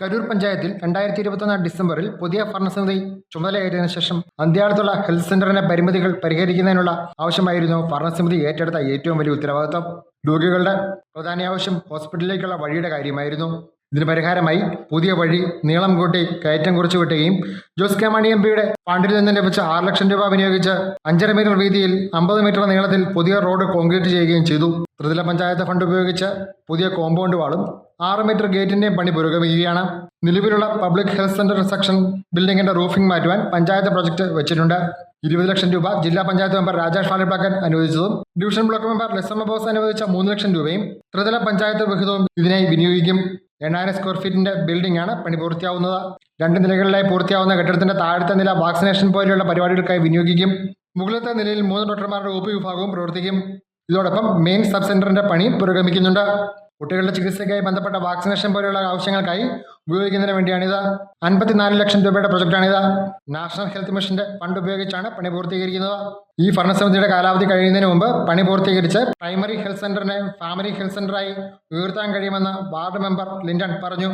കരൂർ പഞ്ചായത്തിൽ രണ്ടായിരത്തി ഇരുപത്തൊന്ന് ഡിസംബറിൽ പുതിയ ഭരണസമിതി ചുമതലയേറ്റതിനു ശേഷം അന്ത്യാളത്തുള്ള ഹെൽത്ത് സെന്ററിന്റെ പരിമിതികൾ പരിഹരിക്കുന്നതിനുള്ള ആവശ്യമായിരുന്നു ഭരണസമിതി ഏറ്റെടുത്ത ഏറ്റവും വലിയ ഉത്തരവാദിത്വം. രോഗികളുടെ പ്രധാന ആവശ്യം ഹോസ്പിറ്റലിലേക്കുള്ള വഴിയുടെ കാര്യമായിരുന്നു. ഇതിന് പരിഹാരമായി പുതിയ വഴി നീളം കൂട്ടി കയറ്റം കുറച്ചു വിട്ടുകയും ജോസ് കെ മാണി എം പിയുടെ ഫണ്ടിൽ നിന്ന് ലഭിച്ച ആറ് ലക്ഷം രൂപ വിനിയോഗിച്ച് അഞ്ചര മീറ്റർ വീതിയിൽ അമ്പത് മീറ്റർ നീളത്തിൽ പുതിയ റോഡ് കോൺക്രീറ്റ് ചെയ്യുകയും ചെയ്തു. ത്രിതല പഞ്ചായത്ത് ഫണ്ട് ഉപയോഗിച്ച് പുതിയ കോമ്പൗണ്ട് വാളും ആറ് മീറ്റർ ഗേറ്റിന്റെയും പണി പുരോഗമിക്കുകയാണ്. നിലവിലുള്ള പബ്ലിക് ഹെൽത്ത് സെന്റർ സെക്ഷൻ ബിൽഡിംഗിന്റെ റൂഫിംഗ് മാറ്റുവാൻ പഞ്ചായത്ത് പ്രൊജക്ട് വെച്ചിട്ടുണ്ട്. ഇരുപത് ലക്ഷം രൂപ ജില്ലാ panchayat member Rajesh ഫാലിപ്ലാക്കൻ അനുവദിച്ചതും division block member Lesamma Bose അനുവദിച്ച മൂന്ന് ലക്ഷം രൂപയും ത്രിതല പഞ്ചായത്ത് വിഹിതവും ഇതിനായി വിനിയോഗിക്കും. എണ്ണായിരം സ്ക്വയർ ഫീറ്റിന്റെ ബിൽഡിംഗ് ആണ് പണി പൂർത്തിയാവുന്നത്. രണ്ട് നിലകളിലായി പൂർത്തിയാവുന്ന കെട്ടിടത്തിന്റെ താഴത്തെ നില വാക്സിനേഷൻ പോലെയുള്ള പരിപാടികൾക്കായി വിനിയോഗിക്കും. മുകളിലത്തെ നിലയിൽ മൂന്ന് ഡോക്ടർമാരുടെ ഒ വിഭാഗവും പ്രവർത്തിക്കും. ഇതോടൊപ്പം മെയിൻ സബ് സെന്ററിന്റെ പണി പുരോഗമിക്കുന്നുണ്ട്. കുട്ടികളുടെ ചികിത്സയ്ക്കായി ബന്ധപ്പെട്ട വാക്സിനേഷൻ പോലെയുള്ള ആവശ്യങ്ങൾക്കായി ഉപയോഗിക്കുന്നതിന് വേണ്ടിയാണിത്. അൻപത്തിനാല് ലക്ഷം രൂപയുടെ പ്രൊജക്റ്റാണിത്. നാഷണൽ ഹെൽത്ത് മിഷന്റെ ഫണ്ട് ഉപയോഗിച്ചാണ് പണി പൂർത്തീകരിക്കുന്നത്. ഈ ഭരണസമിതിയുടെ കാലാവധി കഴിയുന്നതിന് മുമ്പ് പണി പൂർത്തീകരിച്ച് പ്രൈമറി ഹെൽത്ത് സെന്ററിനെ ഫാമിലി ഹെൽത്ത് സെന്ററായി ഉയർത്താൻ കഴിയുമെന്ന് വാർഡ് മെമ്പർ ലിൻഡൺ പറഞ്ഞു.